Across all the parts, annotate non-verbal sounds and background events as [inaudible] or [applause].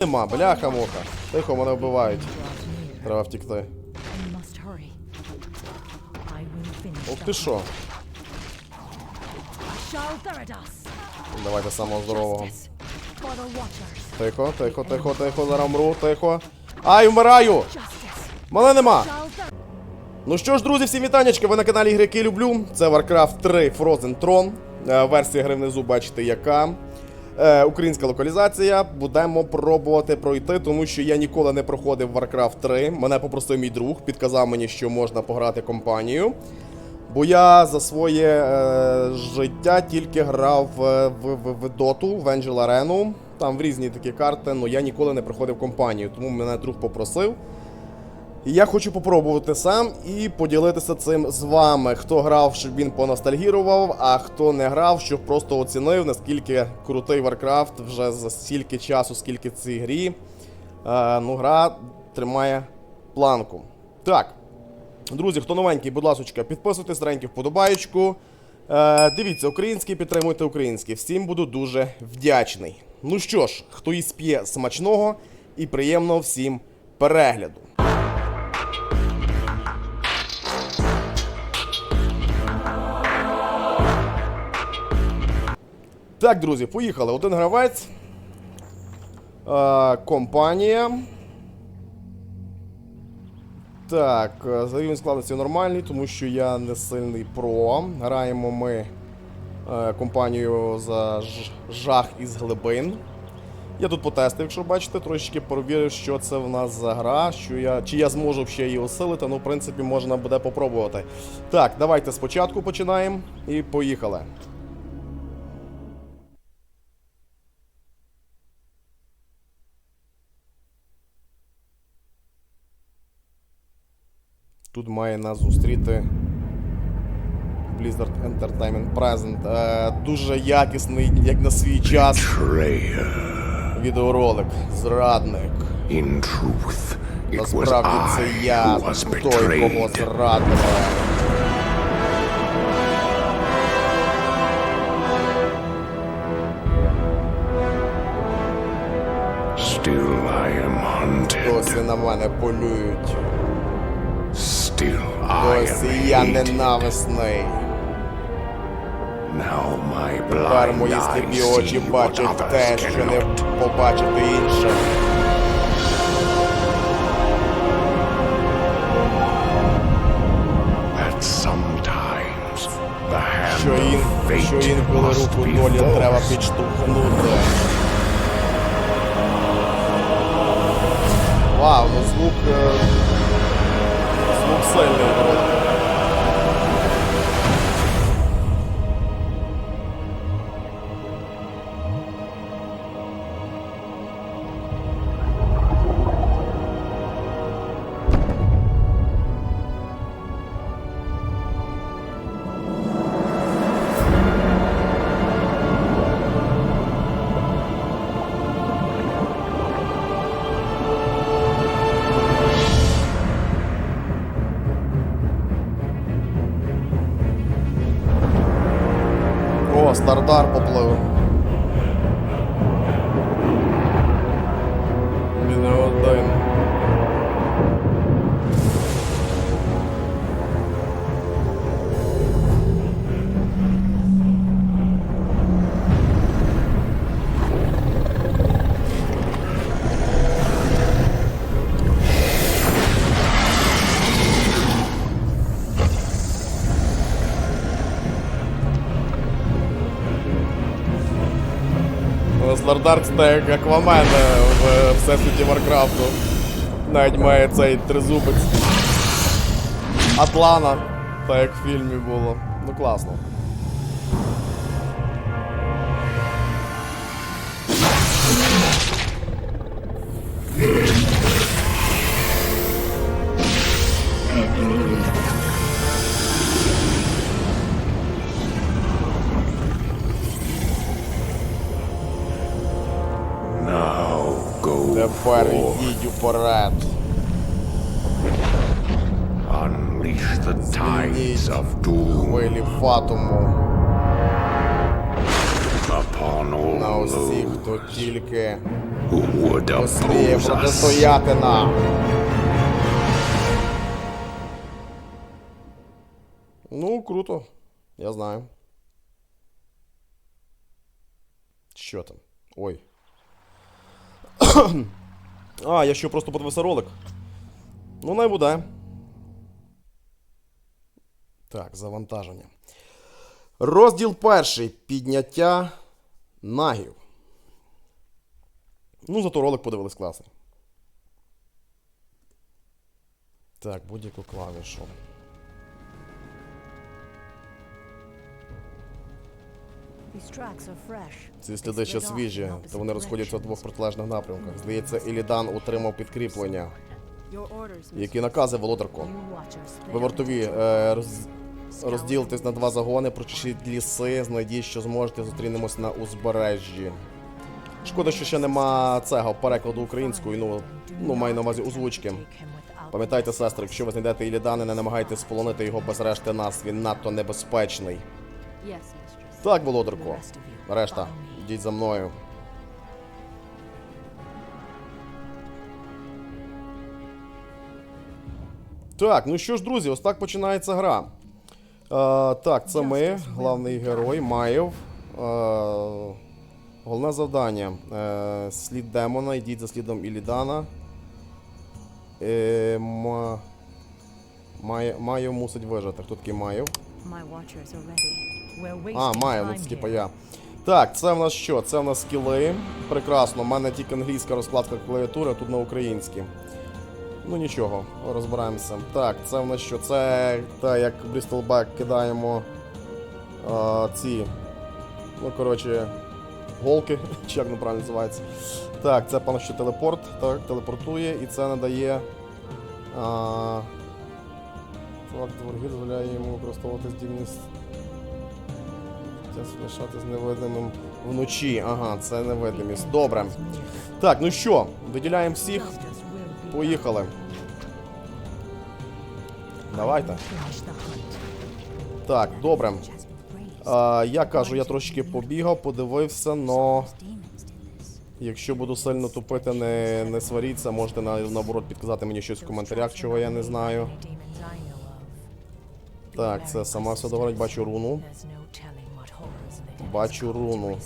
Нема, бляха муха. Тихо, мене вбивають. Треба втікти. Ох ти що? Давайте самого здорового. Тихо, тихо, тихо, тихо, зараз мру, тихо. Ай, вмираю! Мене нема! Ну що ж, друзі, всі вітанечки, ви на каналі Грики Люблю. Це Warcraft 3 Frozen Throne. Е, Версія гри внизу бачите яка. Е, українська локалізація. Будемо пробувати пройти, тому що я ніколи не проходив Warcraft 3. Мене попросив мій друг, підказав мені, що можна пограти компанію. Бо я за своє е, життя тільки грав е, в, в, в Доту, в Angel Arena. Там в різні такі карти, але я ніколи не проходив компанію, тому мене друг попросив. І я хочу попробувати сам і поділитися цим з вами. Хто грав, щоб він поностальгірував, а хто не грав, щоб просто оцінив, наскільки крутий Warcraft вже за стільки часу, скільки цій грі. Е, ну, гра тримає планку. Так. Друзі, хто новенький, будь ласка, підписуйтесь, реньки вподобаєчку. Е, дивіться, український, підтримуйте український. Всім буду дуже вдячний. Ну що ж, хто і сп'є смачного і приємного всім перегляду. Так, друзі, поїхали. Один гравець. Е, компанія. Так, е, рівень складності нормальний, тому що я не сильний про. Граємо ми е, компанію за жах із глибин. Я тут потестив, якщо бачите, трошечки перевірив, що це в нас за гра, що я, чи я зможу ще її осилити, ну, в принципі, можна буде попробувати. Так, давайте спочатку починаємо і поїхали. Тут має нас зустріти Blizzard Entertainment Present. Е, дуже якісний, як на свій час, відеоролик. Зрадник. In truth, it was Насправді це I я, who was той, кого betrayed. зрадили. Still I am hunted. Досі на мене полюють. Still I Досі am я ненависний. Тепер мої сліпі очі бачать те, що не побачити іншим. О, Стардар поплив. Слардар стає як Аквамен в всесвіті Варкрафту. Навіть має цей тризубець. Атлана, так як в фільмі було. Ну класно. Тепер йдіть уперед. Unleash the tides of doom Хвилі Фатуму. upon all На усіх, хто тільки who would oppose us. протистояти нам. Ну, круто. Я знаю. Що там? Ой. А, я ще просто подивився ролик. Ну, не буде. Так, завантаження. Розділ перший. Підняття нагів. Ну, зато ролик подивились класний. Так, будь-яку клавішу. Ці сліди ще свіжі, та вони розходяться в двох протилежних напрямках. Здається, Ілідан отримав підкріплення. Які накази, володарко? Ви вартові, е, роз... розділитесь на два загони, прочешіть ліси, знайдіть, що зможете, зустрінемось на узбережжі. Шкода, що ще нема цього перекладу українською, ну, ну маю на увазі озвучки. Пам'ятайте, сестри, якщо ви знайдете Ілідана, не намагайтесь сполонити його без решти нас, він надто небезпечний. Так, володарко. Решта, йдіть за мною. Так, ну що ж, друзі, ось так починається гра. Е, так, це ми, главний герой, Маєв. Е, головне завдання. Е, слід демона, йдіть за слідом Ілідана. Е, ма... Має, мусить вижити. Хто такий Маєв? А, має, ну типа я. Так, це в нас що? Це в нас скіли. Прекрасно. У мене тільки англійська розкладка клавіатури, а тут на українській. Ну нічого, розбираємося. Так, це в нас що? Це те, як Брістолбек кидаємо а, ці. Ну, коротше, голки, [laughs] чи як правильно називається. Так, це певно, що телепорт, так, телепортує, і це надає. А, Факт ворогів дозволяє йому використовувати здібність Час лишати з невидимим вночі. Ага, це невидимість. Добре. Так, ну що, виділяємо всіх. Поїхали. Давайте. Так, добре. А, я кажу, я трошки побігав, подивився, но якщо буду сильно тупити, не, не сваріться, можете наоборот підказати мені щось в коментарях, чого я не знаю. Так, це сама все договорить, бачу руну. Бачу руну.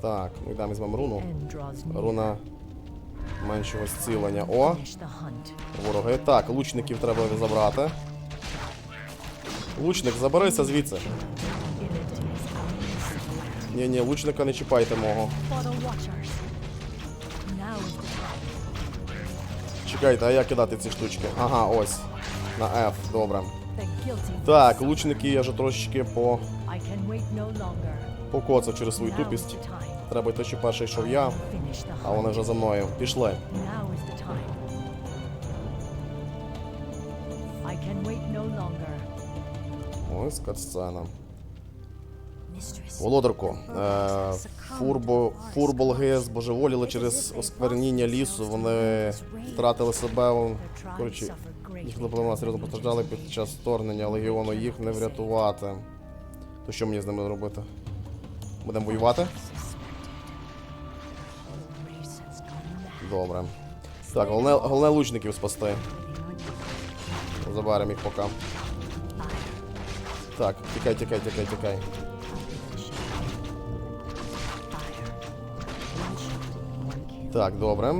Так, ну йдемо візьмемо руну. Руна меншого зцілення. О, вороги. Так, лучників треба забрати. Лучник, заберися звідси. Ні, ні, лучника не чіпайте мого. Чекайте, а як кидати ці штучки? Ага, ось. На F, добре. Так, лучники я вже трошечки по... Покоцав через свою тупість. Треба йти, що перший йшов я, а вони вже за мною. Пішли. Ось катсцена. Володарко, е, фурбо, фурболги збожеволіли через оскверніння лісу, вони втратили себе. Коротше, їх напевно серйозно постраждали під час вторгнення легіону, їх не врятувати. То що мені з ними робити? Будемо воювати? Добре. Так, головне, головне лучників спасти. Заберемо їх поки. Так, тікай, тікай, тікай, тікай. Так, добре.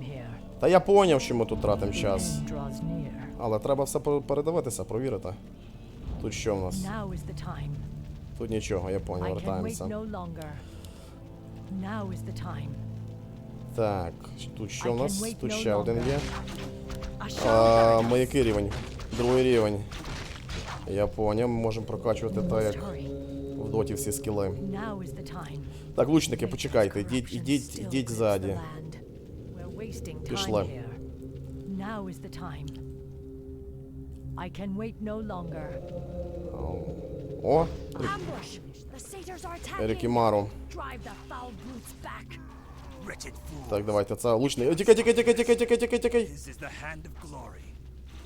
Here. Та я поняв, що ми тут тратимо час. Але треба все пер- передивитися, провірити. Тут що в нас? Тут нічого, я поняв, вертаємося. Так, тут що в нас? Тут ще один є. А, ми який рівень? Другий рівень. Я поняв, ми можемо прокачувати так, як в доті всі скіли. Так, лучники, почекайте, ідіть, ідіть, ідіть ззаді. We're wasting time Пішли. here. Now is the time. I can wait no longer. О, Ambush! The satyrs are attacking! Ерікімару. Drive the foul brutes back! Wretched fool, Так, давайте, це лучний. О, Тікай, тікай, тікай, тікай, тікай, тікай, тікай. this is the hand of glory.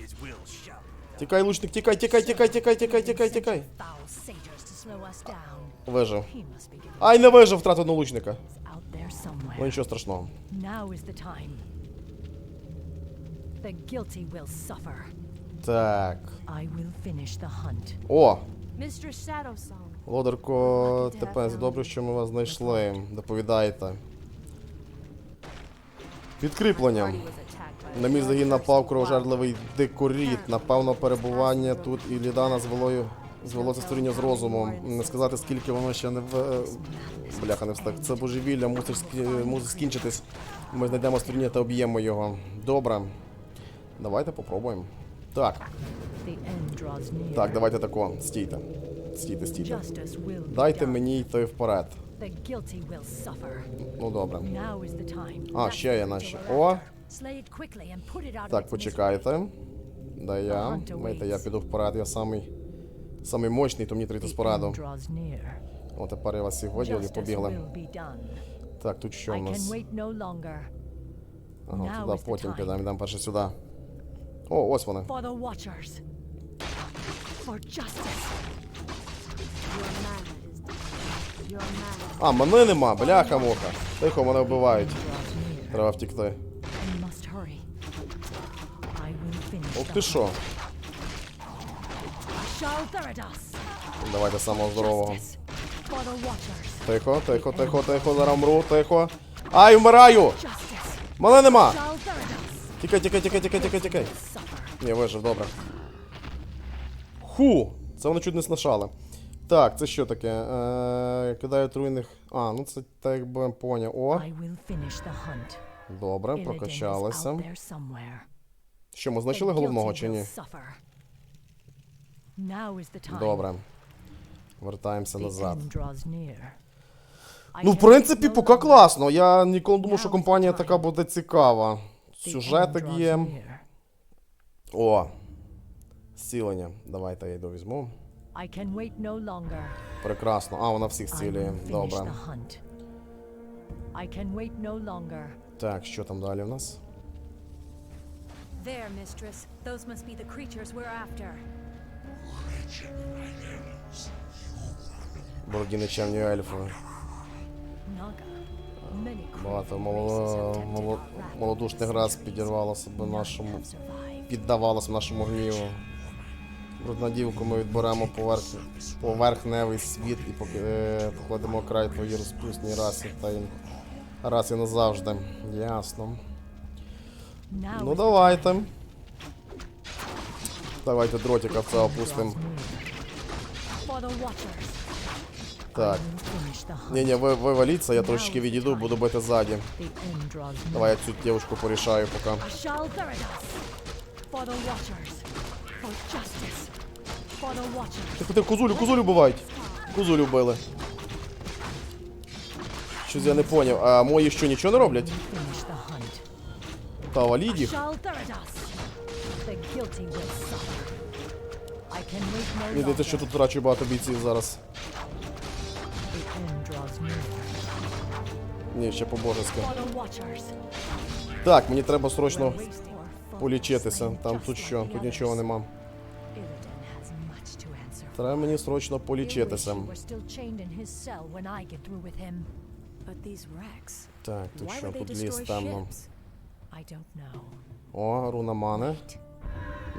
His will shall. Тікай, лучник, тікай, тікай, тікай, тікай, тікай, тікай, тікай. Foul satyrs to slow us down. Вижив. He must be getting Ай, не вижив, втратив однолучника. out there Ну нічого страшного. The guilty will suffer. Так. I will finish the hunt. О! Shadowsong. Лодерко добре, що ми вас знайшли. Доповідайте. Підкріплення. На мій загін напав кровожерливий дикоріт. Напевно, перебування тут і Лідана звело, звело це створіння з розумом. Не сказати, скільки воно ще не в. е, Бляха, не встиг. Це божевілля, мусить, мусить скінчитись. Ми знайдемо створіння та об'ємо його. Добре. Давайте попробуємо. Так, так, давайте тако. Стійте. Стійте, стійте. Дайте мені йти вперед. Ну добре. А, ще є наші. О! Так, почекайте. Де я? Майте, я піду вперед, я самий. Самий мощний, то мені end draws near. О, тепер я вас виділив і побігли. Так, тут що can нас? Ага, туди потім підемо, йдемо перше сюди. О, ось вони. For the Watchers. For justice. Your mana is done. Your mana А, мене нема, бляха муха. Тихо, мене вбивають. Треба втікти. Ох ти що? Давайте самого здорового. Тихо, тихо, тихо, тихо, зараз вмру, тихо. Ай, вмираю! Мене нема! Тікай, тікай, тікай, тікай, тікай, тікай. Ні, вижив, добре. Ху! Це вони чуть не снашали. Так, це що таке? Е, кидаю отруйних. А, ну це так якби поняв. О, добре, прокачалися. Що, ми The знайшли головного чи ні? Добре. Вертаємося назад. Ну, в принципі, поки класно. Я ніколи не думав, що компанія така буде цікава. Сюжетик є. О. Зцілення. Давайте я йду візьму. Прекрасно. А, вона всіх зцілює. Добре. Так, що там далі в нас? There, mistress. Those must be the creatures we're after. Бороді нечемні ельфи. Naga. Багато моло... моло... молодушних рас підірвало себе нашому. Піддавалося нашому гніву. Бруднодівку ми відберемо поверх... поверхневий світ і е... покладемо край твоїй розпусній расі та й расі назавжди. Ясно. Ну давайте. Давайте дротика в це опустимо. Так. Ні, ви, ви валіться, я трошечки відійду, буду бити ззаді. Давай я цю дівчинку порішаю Watchers. Тихо, тихо, козулю, козулю бувають. Козулю вбили. Щось я не поняв. А мої що нічого не роблять? Та валіть здається, що тут втрачу багато бійців зараз. Ні, ще по-божески. Так, мені треба срочно полічитися. Там тут що? Тут нічого нема. Треба мені срочно полічитися. Так, тут що? Тут ліс темно. О, руна мани.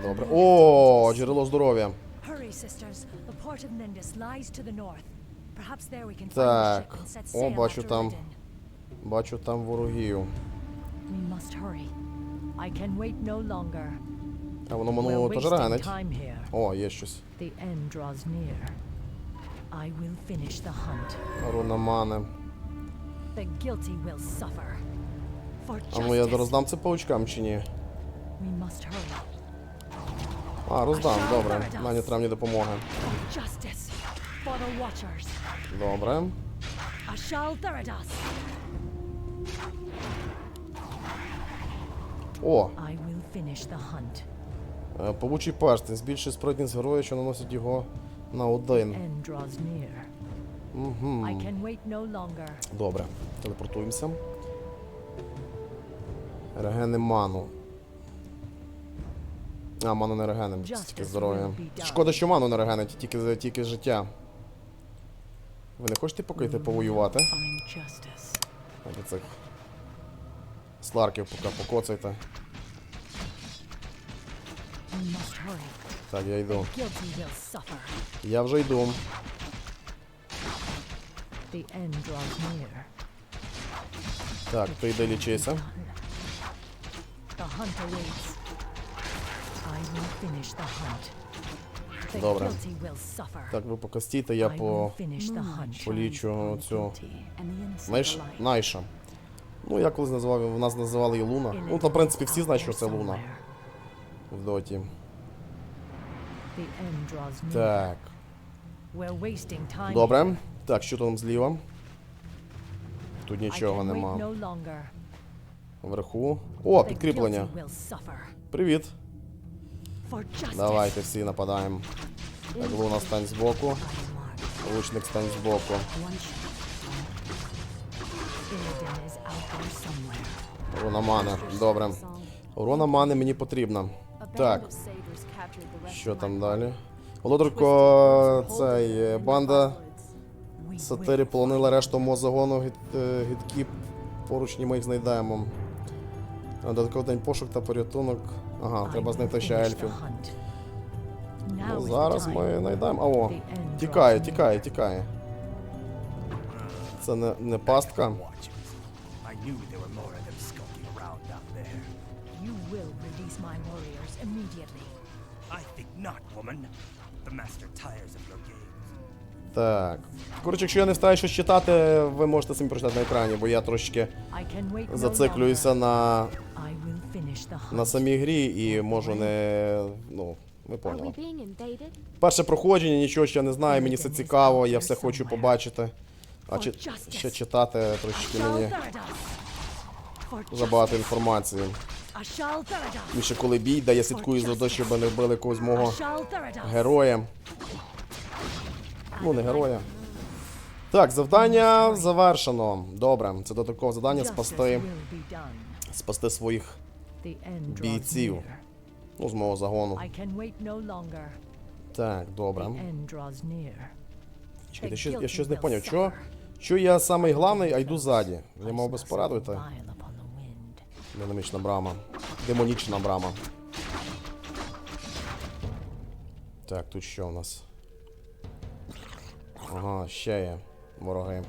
Добре. О, джерело здоров'я. Так. О, бачу там. Бачу там ворогів. А воно минуло теж ранить. О, є щось. Руна. For А ну я justice, роздам це паучкам чи ні? we must hurry. А, роздам, добре. Мені треба мені допомоги. Добре. О, е, павучий перстень. Збільшує спритність героя, що наносить його на один. Угу. Добре. Телепортуємося. Регени ману. А, ману не регени, тільки здоров'я. Шкода, що ману не регени, тільки, тільки життя. Ви не хочете покити повоювати? Find justice. Цих сларків поки покоцайте. Так, я йду. Я вже йду. Так, ти йди лічися. Добре. guilty will suffer. Так, ви поки стійте, я по will finish the hunt. полічу цю. And Знаєш. Найша. Ну, я колись називав, в нас називали її Луна. Ну, та, в принципі, всі знають, що це Луна в доті. The end draws near. Так, We're wasting time. добре. Так, що там зліва? Тут нічого нема. Вверху. О, підкріплення. guilty. Привіт. Давайте всі нападаємо. Так, Луна стань збоку. Лучник стань збоку. Урона мани. Добре. Урона мани мені потрібна. Так, що там далі? Володарко, цей е, банда We сатири полонила решту мого загону гід, е, гідкі поручні ми їх знайдемо. Додатковий день пошук та порятунок. Ага, треба знайти ще ельфів. Ну, зараз ми знайдемо. О, тікає, тікає, тікає. Це не, не пастка. Watchers. I knew there were more of them skulking around down there. You will release my warriors immediately. I think not, woman. The master tires of your games. Так. Коротше, якщо я не встаю щось читати, ви можете самі прочитати на екрані, бо я трошечки зациклююся на, на самій грі і можу не. Ну, ви поняли. Перше проходження, нічого ще не знаю, мені все цікаво, я все хочу побачити. А чи, ще читати трошечки мені забагато інформації. Therados. Більше коли бій, де я слідкую за те, щоб не вбили якогось мого героя. Ну, не героя. Так, завдання завершено. Добре, це до такого завдання спасти, спасти своїх, бійців. ну, з мого загону. Так, добре. Чекайте, щось- я щось не поняв. Чого? suffer. Я самий главний, а йду ззаді? Я мав би wind. Динамічна брама. Демонічна брама. Так, тут що у нас? Ага, ще є вороги.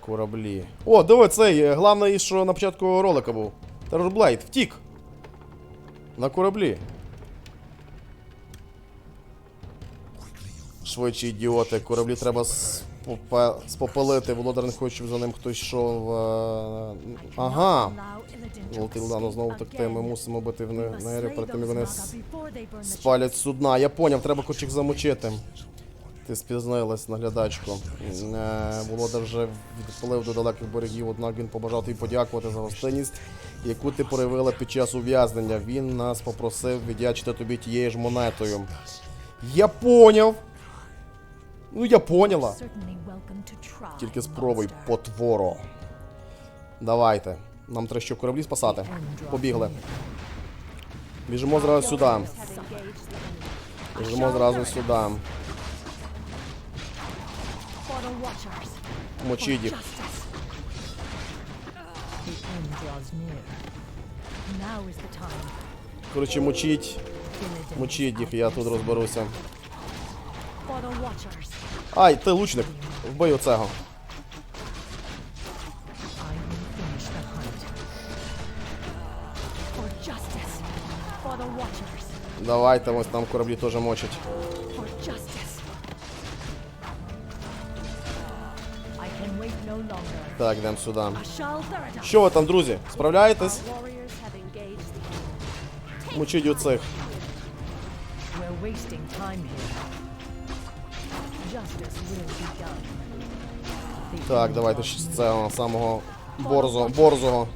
Кораблі. О, диви, цей, е, главний, що на початку ролика був. Террорблейд, втік. На кораблі. Швидше ідіоти, кораблі треба спопе- спопелити. Володар не хоче, щоб за ним хтось йшов. е, Ага. Лудану знову escape втекти. Ми мусимо бити в нері перед тим, як вони спалять судна. Я поняв, треба хоч їх замочити. Ти спізнилась, наглядачко. Е, Володар вже відплив до далеких берегів, однак він побажав тобі подякувати за гостинність, яку ти проявила під час ув'язнення. Він нас попросив віддячити тобі тією ж монетою. Я поняв. Ну, я поняла. Тільки спробуй, потворо. Давайте. Нам треба що кораблі спасати. Побігли. Біжимо зразу сюди. Біжимо зразу сюди. The time. Коротше, Мочіть is їх, я тут розберуся. Ай, ти лучник. Вбий оцего. Давайте, ось там кораблі теж мочать. Так, йдемо сюди. Що ви там, друзі? Справляєтесь? Be done. The Так, давайте цього самого борзого. борзого.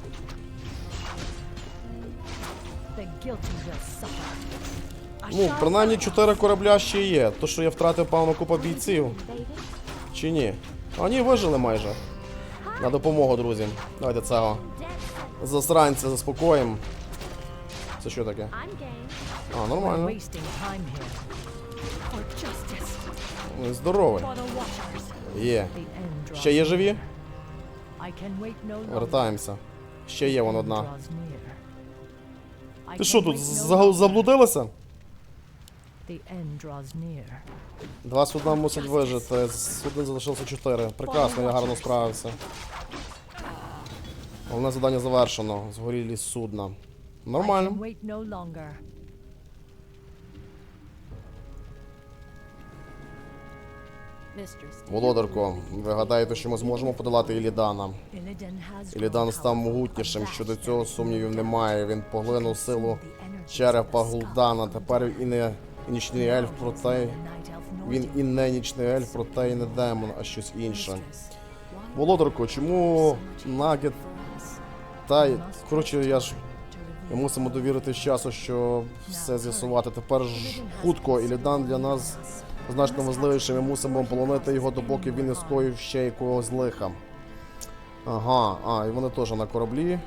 Ну, принаймні Therados. чотири корабля ще є. То, що я втратив певну купу бійців. Чи ні? А ні, вижили майже. На допомогу, друзі. Давайте цього. Засранця заспокоїмо. Це що таке? А, нормально. Ой, Здоровий. Є. Ще є живі? Вертаємося. Ще є вон одна. Ти що тут заблудилася? The end draws near. Два судна мусять вижити. Суден залишилося чотири. Прекрасно, я гарно справився. Головне завдання завершено. Згорілі судна. Нормально. Володарко, ви гадаєте, що ми зможемо подолати Ілідана? Ілідан став могутнішим, щодо цього сумнівів немає. Він поглинув силу черепа Гулдана. Тепер і не і нічний ельф, Now проте він і не нічний ельф, проте і не демон, а щось інше. Володарко, чому Нагет та коротше, я ж ми мусимо довірити часу, що все з'ясувати. Тепер ж хутко Ілідан для нас значно важливіше. Ми мусимо полонити його, допоки він не скоїв ще якогось лиха. Ага, а, і вони теж на кораблі.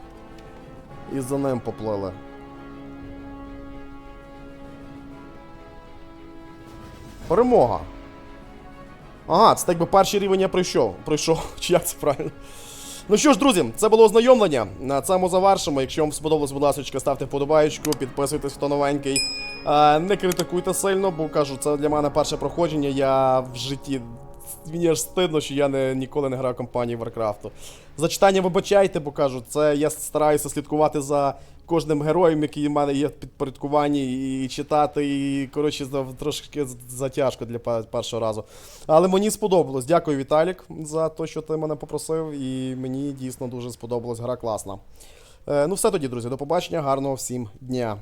І за ним поплили. Перемога. Ага, це так би перший рівень я пройшов. Пройшов. [laughs] Чи як це правильно? Ну що ж, друзі, це було ознайомлення. На цьому завершимо. Якщо вам сподобалось, будь ласка, ставте вподобаєчку, підписуйтесь, хто новенький. Е, не критикуйте сильно, бо кажу, це для мене перше проходження. Я в житті. Мені аж стидно, що я не, ніколи не грав компанії Варкрафту. За читання вибачайте, бо кажу, це я стараюся слідкувати за кожним героєм, який в мене є в підпорядкуванні, і читати, і коротше, за- трошки затяжко для першого разу. Але мені сподобалось. Дякую, Віталік, за те, що ти мене попросив, і мені дійсно дуже сподобалась гра класна. Е, ну, все тоді, друзі, до побачення, гарного всім дня.